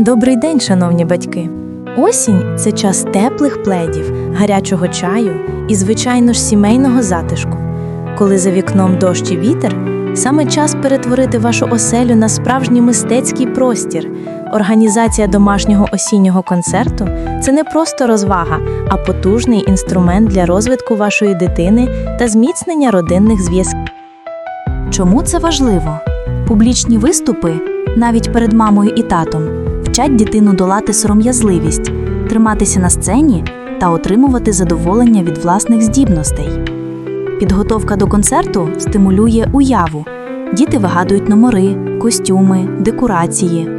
Добрий день, шановні батьки. Осінь це час теплих пледів, гарячого чаю і, звичайно ж, сімейного затишку. Коли за вікном дощ і вітер, саме час перетворити вашу оселю на справжній мистецький простір. Організація домашнього осіннього концерту це не просто розвага, а потужний інструмент для розвитку вашої дитини та зміцнення родинних зв'язків. Чому це важливо? Публічні виступи, навіть перед мамою і татом, вчать дитину долати сором'язливість, триматися на сцені та отримувати задоволення від власних здібностей. Підготовка до концерту стимулює уяву. Діти вигадують номери, костюми, декорації.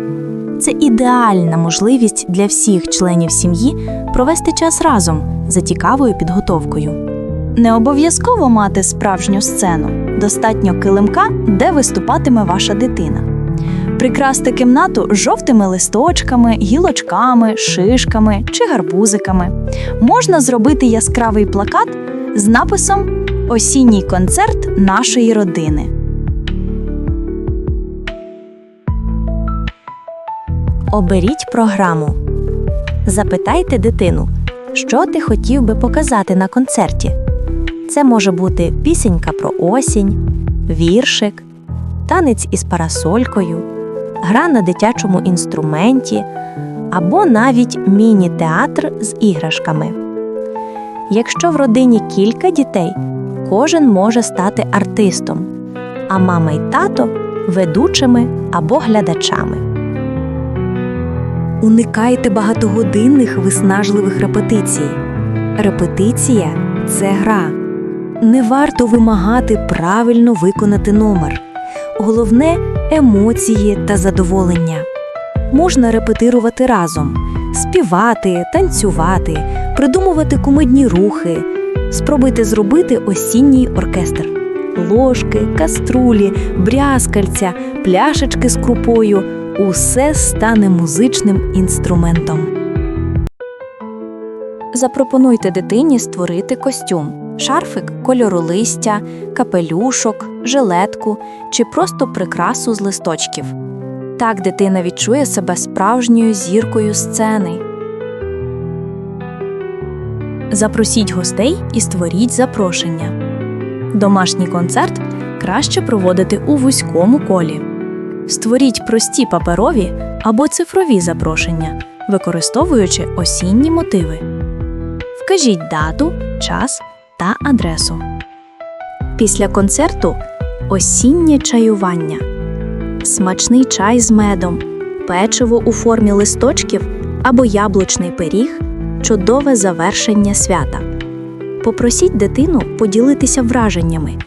Це ідеальна можливість для всіх членів сім'ї провести час разом за цікавою підготовкою. Не обов'язково мати справжню сцену, достатньо килимка, де виступатиме ваша дитина. Прикрасти кімнату жовтими листочками, гілочками, шишками чи гарбузиками. Можна зробити яскравий плакат з написом Осінній концерт нашої родини. Оберіть програму. Запитайте дитину, що ти хотів би показати на концерті. Це може бути пісенька про осінь, віршик, танець із парасолькою, гра на дитячому інструменті або навіть міні-театр з іграшками. Якщо в родині кілька дітей, кожен може стати артистом, а мама й тато ведучими або глядачами. Уникайте багатогодинних виснажливих репетицій. Репетиція це гра. Не варто вимагати правильно виконати номер. Головне емоції та задоволення. Можна репетирувати разом, співати, танцювати, придумувати кумедні рухи. Спробуйте зробити осінній оркестр. Ложки, каструлі, брязкальця, пляшечки з крупою усе стане музичним інструментом. Запропонуйте дитині створити костюм, шарфик кольору листя, капелюшок, жилетку чи просто прикрасу з листочків. Так дитина відчує себе справжньою зіркою сцени. Запросіть гостей і створіть запрошення. Домашній концерт краще проводити у вузькому колі. Створіть прості паперові або цифрові запрошення, використовуючи осінні мотиви. Вкажіть дату, час та адресу. Після концерту осіннє чаювання, смачний чай з медом, печиво у формі листочків або яблучний пиріг чудове завершення свята. Попросіть дитину поділитися враженнями,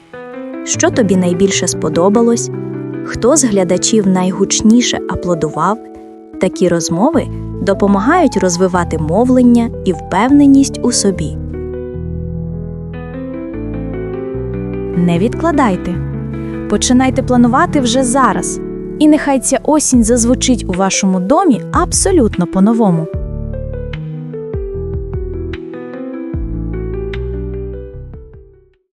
що тобі найбільше сподобалось, хто з глядачів найгучніше аплодував. Такі розмови допомагають розвивати мовлення і впевненість у собі. Не відкладайте. Починайте планувати вже зараз. І нехай ця осінь зазвучить у вашому домі абсолютно по-новому.